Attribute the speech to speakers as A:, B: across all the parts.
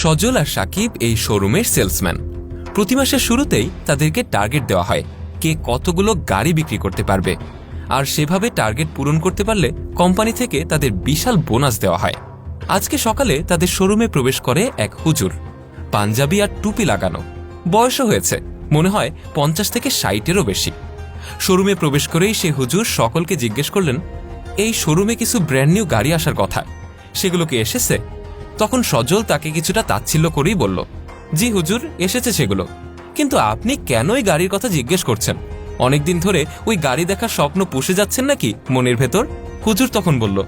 A: সজল আর সাকিব এই শোরুমের সেলসম্যান প্রতি মাসের শুরুতেই তাদেরকে টার্গেট দেওয়া হয়, কে কতগুলো গাড়ি বিক্রি করতে পারবে। আর সেভাবে টার্গেট পূরণ করতে পারলে কোম্পানি থেকে তাদের বিশাল বোনাস দেওয়া হয়। আজকে সকালে তাদের শোরুমে প্রবেশ করে এক হুজুর, পাঞ্জাবি আর টুপি লাগানো। বয়সও হয়েছে, মনে হয় পঞ্চাশ থেকে ষাটেরও বেশি। শোরুমে প্রবেশ করেই সে হুজুর সকলকে জিজ্ঞেস করলেন, এই শোরুমে কিছু ব্র্যান্ড নিউ গাড়ি আসার কথা। সেগুলো কি এসেছে তখন সজল তাকে কিছুটা তাচ্ছিল্য করেই বলল, জি হুজুর, এসেছে সেগুলো। কিন্তু আপনি কেন ওই গাড়ির কথা জিজ্ঞেস করছেন? অনেকদিন ধরে ওই গাড়ি দেখার স্বপ্ন পুষে যাচ্ছেন নাকি মনের ভেতর? হুজুর তখন বলল,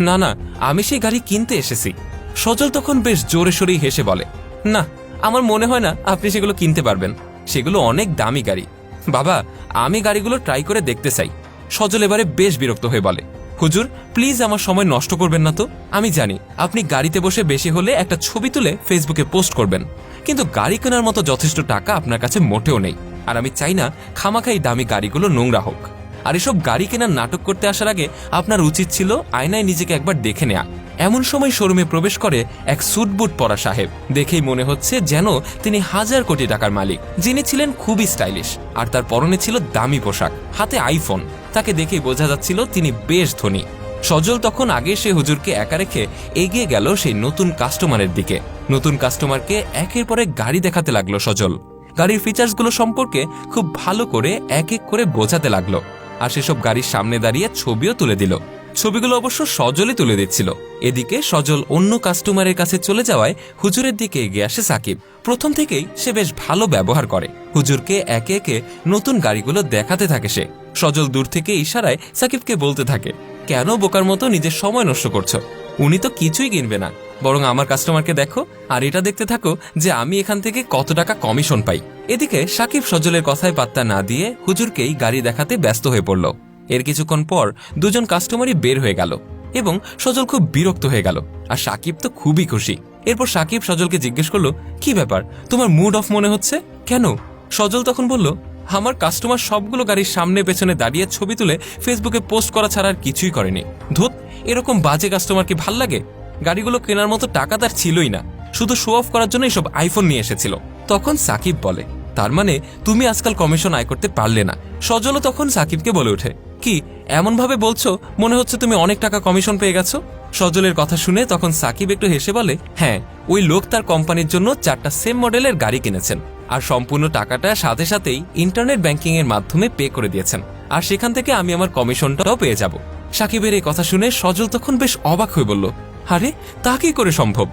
A: না না, আমি সেই গাড়ি কিনতে এসেছি। সজল তখন বেশ জোরে সোরেই হেসে বলে, না, আমার মনে হয় না আপনি সেগুলো কিনতে পারবেন। সেগুলো অনেক দামি গাড়ি। বাবা, আমি গাড়িগুলো ট্রাই করে দেখতে চাই। সজল এবারে বেশ বিরক্ত হয়ে বলে হুজুর প্লিজ আমার সময় নষ্ট করবেন না তো? আমি জানি, আপনি গাড়িতে বসে বেশি হলে একটা ছবি তুলে ফেসবুকে পোস্ট করবেন। কিন্তু গাড়ি কেনার মতো যথেষ্ট টাকা আপনার কাছে মোটেও নেই। আর আমি চাই না খামাখাই দামি গাড়িগুলো নোংরা হোক। আর এসব গাড়ি কেনার নাটক করতে আসার আগে আপনার উচিত ছিল আয়নায় নিজেকে একবার দেখে নেয়া। এমন সময় শোরুমে প্রবেশ করে এক সুটবুট পরা সাহেব। দেখেই মনে হচ্ছে যেন তিনি হাজার কোটি টাকার মালিক, যিনি ছিলেন খুবই স্টাইলিশ আর তার পরনে ছিল দামি পোশাক, হাতে আইফোন তাকে দেখেই বোঝা যাচ্ছিল তিনি বেশ ধনী। সজল তখন আগে সে হুজুরকে একা রেখে এগিয়ে গেল সেই নতুন কাস্টমারের দিকে। নতুন কাস্টমারকে একের পরে গাড়ি দেখাতে লাগল সজল। গাড়ির ফিচার্সগুলো সম্পর্কে খুব ভালো করে এক এক করে বোঝাতে লাগল। আর সেসব গাড়ির সামনে দাঁড়িয়ে ছবিও তুলে দিল। ছবিগুলো অবশ্য সজলই তুলে দিচ্ছিল। এদিকে সজল অন্য কাস্টমারের কাছে চলে যাওয়ায় হুজুরের দিকে এগিয়ে আসে সাকিব। প্রথম থেকেই সে বেশ ভালো ব্যবহার করে। হুজুরকে একে একে নতুন গাড়িগুলো দেখাতে থাকে সে। সজল দূর থেকে ইশারায় সাকিবকে বলতে থাকে, কেন বোকার মতো নিজের সময় নষ্ট করছ? উনি তো কিছুই কিনবে না। বরং আমার কাস্টমারকে দেখো আর এটা দেখতে থাকো যে আমি এখান থেকে কত টাকা কমিশন পাই। এদিকে সাকিব সজলের কথায় পাত্তা না দিয়ে হুজুরকেই গাড়ি দেখাতে ব্যস্ত হয়ে পড়ল। এর কিছুক্ষণ পর দুজন কাস্টমারই বের হয়ে গেল এবং সজল খুব বিরক্ত হয়ে গেল। আর সাকিব তো খুবই খুশি। এরপর সাকিব সজলকে জিজ্ঞেস করল, কি ব্যাপার? তোমার মুড অফ মনে হচ্ছে? কেন? সজল তখন বলল, আমার কাস্টমার সবগুলো গাড়ির সামনে পেছনে দাঁড়িয়ে ছবি তুলে ফেসবুকে পোস্ট করা ছাড়া আর কিছুই করেনি। ধুত, এরকম বাজে কাস্টমার কি ভালো লাগে? গাড়িগুলো কেনার মতো টাকা তার ছিলই না। শুধু শো অফ করার জন্য সব আইফোন নিয়ে এসেছিল। তখন সাকিব বলে তার মানে তুমি আজকাল কমিশন আয় করতে পারলে না। সজলও তখন সাকিবকে বলে ওঠে, কি এমন ভাবে বলছো? মনে হচ্ছে তুমি অনেক টাকা কমিশন পেয়ে গেছো? সজলের কথা শুনে তখন সাকিব একটু হেসে বলে হ্যাঁ ওই লোক তার কোম্পানির জন্য চারটা সেম মডেলের গাড়ি কিনেছেন আর সম্পূর্ণ টাকাটা সাথে সাথেই ইন্টারনেট ব্যাংকিং এর মাধ্যমে পে করে দিয়েছেন আর সেখান থেকে আমি আমার কমিশনটাও পেয়ে যাব। সাকিবের এই কথা শুনে সজল তখন বেশ অবাক হয়ে বলল, আরে, তা কি করে সম্ভব?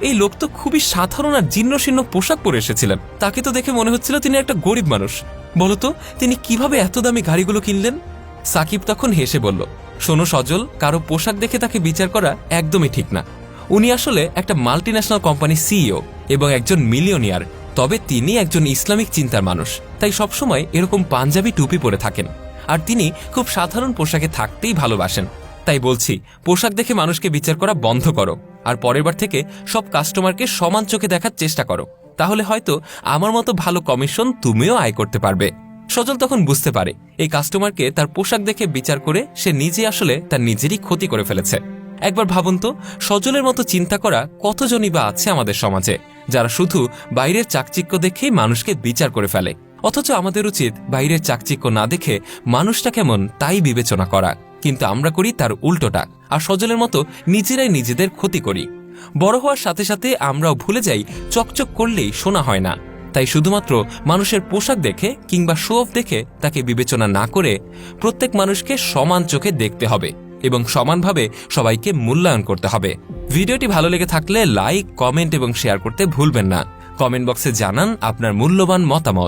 A: এই লোক তো খুবই সাধারণ আর জীর্ণশীর্ণ পোশাক পরে এসেছিলেন। তাকে তো দেখে মনে হচ্ছিল তিনি একটা গরিব মানুষ। বলতো তিনি কীভাবে এত দামি গাড়িগুলো কিনলেন? সাকিব তখন হেসে বলল, শোনো সজল, কারও পোশাক দেখে তাকে বিচার করা একদমই ঠিক না। উনি আসলে একটা মাল্টি ন্যাশনাল কোম্পানি সিইও এবং একজন মিলিয়নিয়ার তবে তিনি একজন ইসলামিক চিন্তার মানুষ। তাই সবসময় এরকম পাঞ্জাবি টুপি পরে থাকেন। আর তিনি খুব সাধারণ পোশাকে থাকতেই ভালোবাসেন। তাই বলছি, পোশাক দেখে মানুষকে বিচার করা বন্ধ করো, আর পরের বার থেকে সব কাস্টমারকে সমান চোখে দেখার চেষ্টা করো। তাহলে হয়তো আমার মতো ভালো কমিশন তুমিও আয় করতে পারবে। সজল তখন বুঝতে পারে, এই কাস্টমারকে তার পোশাক দেখে বিচার করে সে নিজে আসলে তার নিজেরই ক্ষতি করে ফেলেছে। একবার ভাবুন তো, সজলের মতো চিন্তা করা কতজনই বা আছে আমাদের সমাজে, যারা শুধু বাইরের চাকচিক্য দেখেই মানুষকে বিচার করে ফেলে। অথচ আমাদের উচিত বাইরের চাকচিক্য না দেখে মানুষটা কেমন তাই বিবেচনা করা। কিন্তু আমরা করি তার উল্টোটা। আর সজলের মতো নিজেরাই নিজেদের ক্ষতি করি। বড় হওয়ার সাথে সাথে আমরাও ভুলে যাই, চকচক করলেই শোনা হয় না। তাই শুধুমাত্র মানুষের পোশাক দেখে কিংবা শো অফ দেখে তাকে বিবেচনা না করে প্রত্যেক মানুষকে সমান চোখে দেখতে হবে এবং সমানভাবে সবাইকে মূল্যায়ন করতে হবে। ভিডিওটি ভালো লেগে থাকলে লাইক, কমেন্ট এবং শেয়ার করতে ভুলবেন না। কমেন্ট বক্সে জানান আপনার মূল্যবান মতামত।